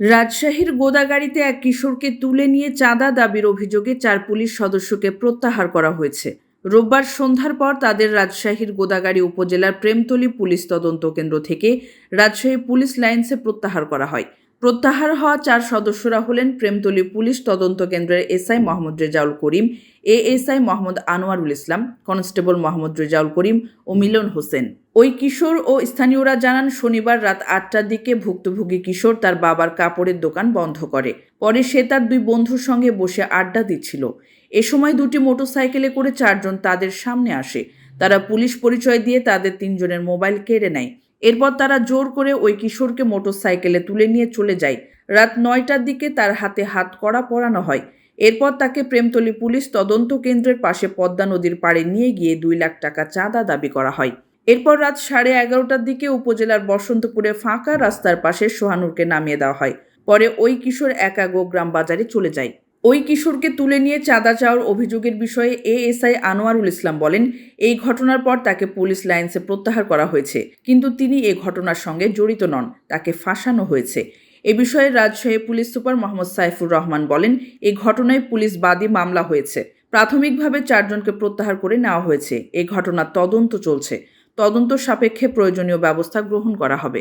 রাজশাহীর গোদাগাড়িতে এক কিশোরকে তুলে নিয়ে চাঁদা দাবির অভিযোগে চার পুলিশ সদস্যকে প্রত্যাহার করা হয়েছে। রোববার সন্ধ্যার পর তাদের রাজশাহীর গোদাগাড়ি উপজেলার প্রেমতলী পুলিশ তদন্ত কেন্দ্র থেকে রাজশাহী পুলিশ লাইন্সে প্রত্যাহার করা হয়। প্রত্যাহার হওয়া চার সদস্যরা হলেন প্রেমতলী পুলিশ তদন্ত কেন্দ্রের SI Mohammad Rezaul Karim, ASI Mohammad Anwarul Islam, constable Mohammad Rezaul Karim ও মিলন হোসেন। ওই কিশোর ও স্থানীয়রা জানান, শনিবার রাত আটটার দিকে ভুক্তভোগী কিশোর তার বাবার কাপড়ের দোকান বন্ধ করে। পরে সে তার দুই বন্ধুর সঙ্গে বসে আড্ডা দিচ্ছিল। এ সময় দুটি মোটরসাইকেলে করে চারজন তাদের সামনে আসে। তারা পুলিশ পরিচয় দিয়ে তাদের তিনজনের মোবাইল কেড়ে নেয়। এরপর তারা জোর করে ওই কিশোরকে মোটরসাইকেলে তুলে নিয়ে চলে যায়। রাত নয়টার দিকে তার হাতে হাত কড়া পরানো হয়। এরপর তাকে প্রেমতলী পুলিশ তদন্ত কেন্দ্রের পাশে পদ্মা নদীর পাড়ে নিয়ে গিয়ে দুই লাখ টাকা চাঁদা দাবি করা হয়। এরপর রাত সাড়ে এগারোটার দিকে উপজেলার বসন্তপুরে ফাঁকা রাস্তার পাশে সোহানুরকে নামিয়ে দেওয়া হয়। পরে ওই কিশোর একা গোগ্রাম বাজারে চলে যায়। ওই কিশোরকে তুলে নিয়ে চাঁদা চাওয়ার অভিযোগের বিষয়ে এএসআই আনোয়ারুল ইসলাম বলেন, এই ঘটনার পর তাকে পুলিশ লাইন্সে প্রত্যাহার করা হয়েছে, কিন্তু তিনি এ ঘটনার সঙ্গে জড়িত নন, তাকে ফাঁসানো হয়েছে। এ বিষয়ে রাজশাহী পুলিশ সুপার মোহাম্মদ সাইফুর রহমান বলেন, এ ঘটনায় পুলিশ বাদী মামলা হয়েছে। প্রাথমিকভাবে চারজনকে প্রত্যাহার করে নেওয়া হয়েছে। এ ঘটনার তদন্ত চলছে। তদন্ত সাপেক্ষে প্রয়োজনীয় ব্যবস্থা গ্রহণ করা হবে।